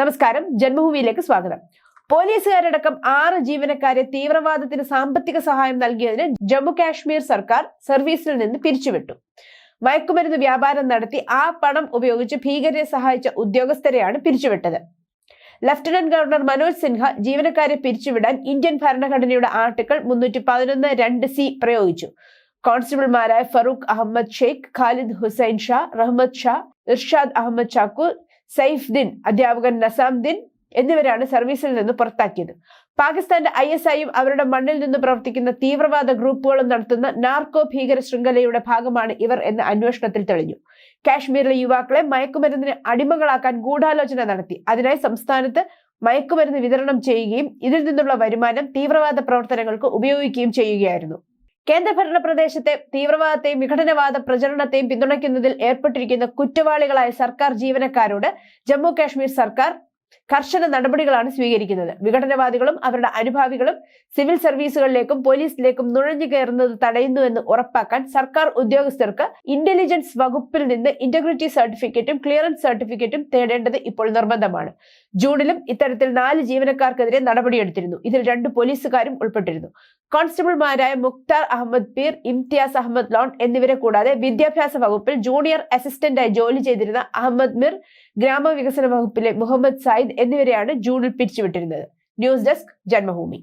നമസ്കാരം. ജന്മഭൂമിയിലേക്ക് സ്വാഗതം. പോലീസുകാരടക്കം ആറ് ജീവനക്കാരെ തീവ്രവാദത്തിന് സാമ്പത്തിക സഹായം നൽകിയതിന് ജമ്മു കാശ്മീർ സർക്കാർ സർവീസിൽ നിന്ന് പിരിച്ചുവിട്ടു. മയക്കുമരുന്ന് വ്യാപാരം നടത്തി ആ പണം ഉപയോഗിച്ച് ഭീകരരെ സഹായിച്ച ഉദ്യോഗസ്ഥരെയാണ് പിരിച്ചുവിട്ടത്. ലഫ്റ്റനന്റ് ഗവർണർ മനോജ് സിൻഹ ജീവനക്കാരെ പിരിച്ചുവിടാൻ ഇന്ത്യൻ ഭരണഘടനയുടെ ആർട്ടിക്കിൾ മുന്നൂറ്റി പതിനൊന്ന് രണ്ട് സി പ്രയോഗിച്ചു. കോൺസ്റ്റബിൾമാരായ ഫറൂഖ് അഹമ്മദ് ഷെയ്ഖ് ഖാലിദ് ഹുസൈൻ ഷാ റഹ്മദ് ഷാ ഇർഷാദ് അഹമ്മദ് ചാക്കൂർ സൈഫ്ദിൻ അധ്യാപകൻ നസാംദിൻ എന്നിവരാണ് സർവീസിൽ നിന്ന് പുറത്താക്കിയത്. പാകിസ്ഥാന്റെ ഐ എസ് ഐയും അവരുടെ മണ്ണിൽ നിന്ന് പ്രവർത്തിക്കുന്ന തീവ്രവാദ ഗ്രൂപ്പുകളും നടത്തുന്ന നാർക്കോ ഭീകര ശൃംഖലയുടെ ഭാഗമാണ് ഇവർ എന്ന് അന്വേഷണത്തിൽ തെളിഞ്ഞു. കാശ്മീരിലെ യുവാക്കളെ മയക്കുമരുന്നിന് അടിമകളാക്കാൻ ഗൂഢാലോചന നടത്തി. അതിനായി സംസ്ഥാനത്ത് മയക്കുമരുന്ന് വിതരണം ചെയ്യുകയും ഇതിൽ നിന്നുള്ള വരുമാനം തീവ്രവാദ പ്രവർത്തനങ്ങൾക്ക് ഉപയോഗിക്കുകയും ചെയ്യുകയായിരുന്നു. കേന്ദ്രഭരണ പ്രദേശത്തെ തീവ്രവാദത്തെയും വിഘടനവാദ പ്രചരണത്തെയും പിന്തുണയ്ക്കുന്നതിൽ ഏർപ്പെട്ടിരിക്കുന്ന കുറ്റവാളികളായ സർക്കാർ ജീവനക്കാരോട് ജമ്മു കാശ്മീർ സർക്കാർ കർശന നടപടികളാണ് സ്വീകരിക്കുന്നത്. വിഘടനവാദികളും അവരുടെ അനുഭാവികളും സിവിൽ സർവീസുകളിലേക്കും പോലീസിലേക്കും നുഴഞ്ഞു കയറുന്നത് തടയുന്നുവെന്ന് ഉറപ്പാക്കാൻ സർക്കാർ ഉദ്യോഗസ്ഥർക്ക് ഇന്റലിജൻസ് വകുപ്പിൽ നിന്ന് ഇന്റഗ്രിറ്റി സർട്ടിഫിക്കറ്റും ക്ലിയറൻസ് സർട്ടിഫിക്കറ്റും തേടേണ്ടത് ഇപ്പോൾ നിർബന്ധമാണ്. ജൂണിലും ഇത്തരത്തിൽ നാല് ജീവനക്കാർക്കെതിരെ നടപടിയെടുത്തിരുന്നു. ഇതിൽ രണ്ട് പോലീസുകാരും ഉൾപ്പെട്ടിരുന്നു. കോൺസ്റ്റബിൾമാരായ മുക്താർ അഹമ്മദ് പീർ ഇംതിയാസ് അഹമ്മദ് ലോൺ എന്നിവരെ കൂടാതെ വിദ്യാഭ്യാസ വകുപ്പിൽ ജൂനിയർ അസിസ്റ്റന്റായി ജോലി ചെയ്തിരുന്ന അഹമ്മദ് മിർ ഗ്രാമവികസന വകുപ്പിലെ മുഹമ്മദ് സായിദ് എന്നിവരെയാണ് ജൂണിൽ പിരിച്ചുവിട്ടിരുന്നത്. News desk Janmabhumi.